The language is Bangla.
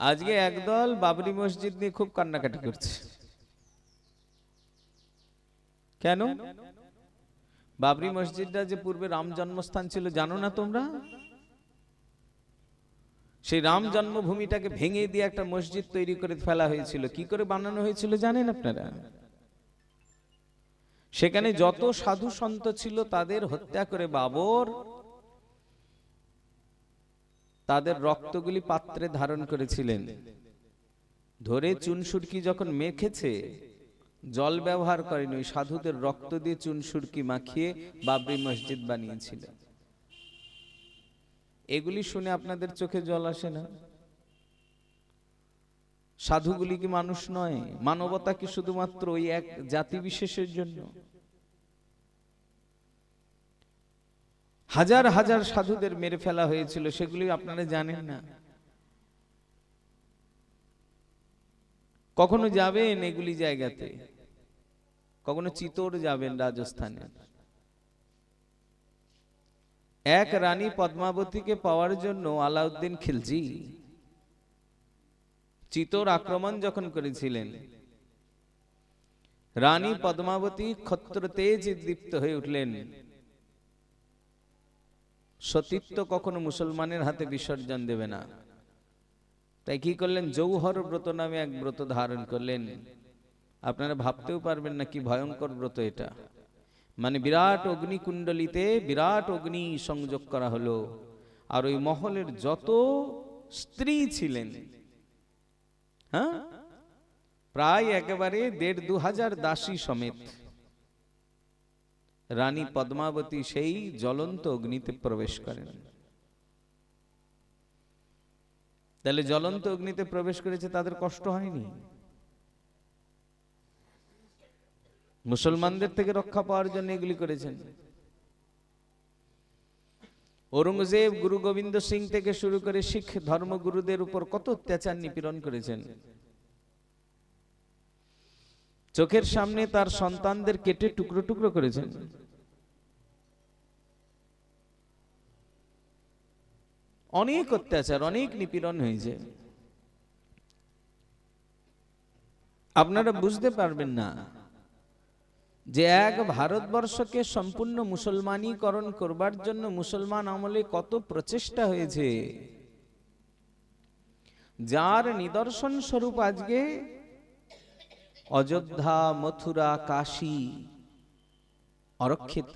আজকে একদল বাবরি মসজিদ নিয়ে খুব কান্নাকাটি করছে। কেন? বাবরি মসজিদটা যে পূর্বে রাম জন্মস্থান ছিল, জানো না তোমরা? সেই রাম জন্মভূমিটাকে ভেঙে দিয়ে একটা মসজিদ তৈরি করে ফেলা হয়েছিল। কি করে বানানো হয়েছিল জানেন আপনারা? সেখানে যত সাধু সন্ত ছিল, তাদের হত্যা করে বাবর তাদের রক্তগুলি পাত্রে ধারণ করেছিলেন। ধরে চুনসুরকি যখন মেখেছে, জল ব্যবহার করেনি, ওই সাধুদের রক্ত দিয়ে চুনসুরকি মাখিয়ে বাবরি মসজিদ বানিয়েছিল। এগুলি শুনে আপনাদের চোখে জল আসে না? সাধুগুলি কি মানুষ নয়? মানবতা কি শুধুমাত্র ওই এক জাতি বিশেষের জন্য? হাজার হাজার সাধুদের মেরে ফেলা হয়েছিল, সেগুলি আপনারা জানেন না। কখনো যাবেন এগুলি জায়গাতে? কখনো চিতোর যাবেন রাজস্থানে? এক রানী পদ্মাবতীকে পাওয়ার জন্য আলাউদ্দিন খিলজি চিতোর আক্রমণ যখন করেছিলেন, রানী পদ্মাবতী ক্ষত্র তেজ দীপ্ত হয়ে উঠলেন সতীত্ব কখনো মুসলমানের হাতে বিসর্জন দেবে না। তাই কি করলেন? জৌহর ব্রত নামে এক ব্রত ধারণ করলেন। আপনারা ভাবতেও পারবেন না কি ভয়ঙ্কর ব্রত এটা। মানে বিরাট অগ্নিকুণ্ডলিতে বিরাট অগ্নি সংযোগ করা হলো। আর ওই মহলের যত স্ত্রী ছিলেন হ্যাঁ? প্রায় একেবারে দেড় দু হাজার দাসী সমেত। রানী পদ্মাবতী সেই জ্বলন্ত অগ্নিতে প্রবেশ করেন। তাহলে জ্বলন্ত অগ্নিতে প্রবেশ করেছে, তাদের কষ্ট হয়নি? মুসলমানদের থেকে রক্ষা পাওয়ার জন্য এগুলি করেছেন। ঔরঙ্গজেব গুরু গোবিন্দ সিং থেকে শুরু করে শিখ ধর্মগুরুদের উপর কত অত্যাচার নিপীড়ন করেছেন। চোখের সামনে তার সন্তানদের কেটে টুকরো টুকরো করেছেন। অনেক অত্যাচার, অনেক নিপীড়ন হয়েছে। আপনারা বুঝতে পারবেন না যে এক ভারতবর্ষকে সম্পূর্ণ মুসলমানীকরণ করবার জন্য মুসলমান আমলে কত প্রচেষ্টা হয়েছে। যার নিদর্শন স্বরূপ আজকে অযোধ্যা মথুরা কাশী অরক্ষিত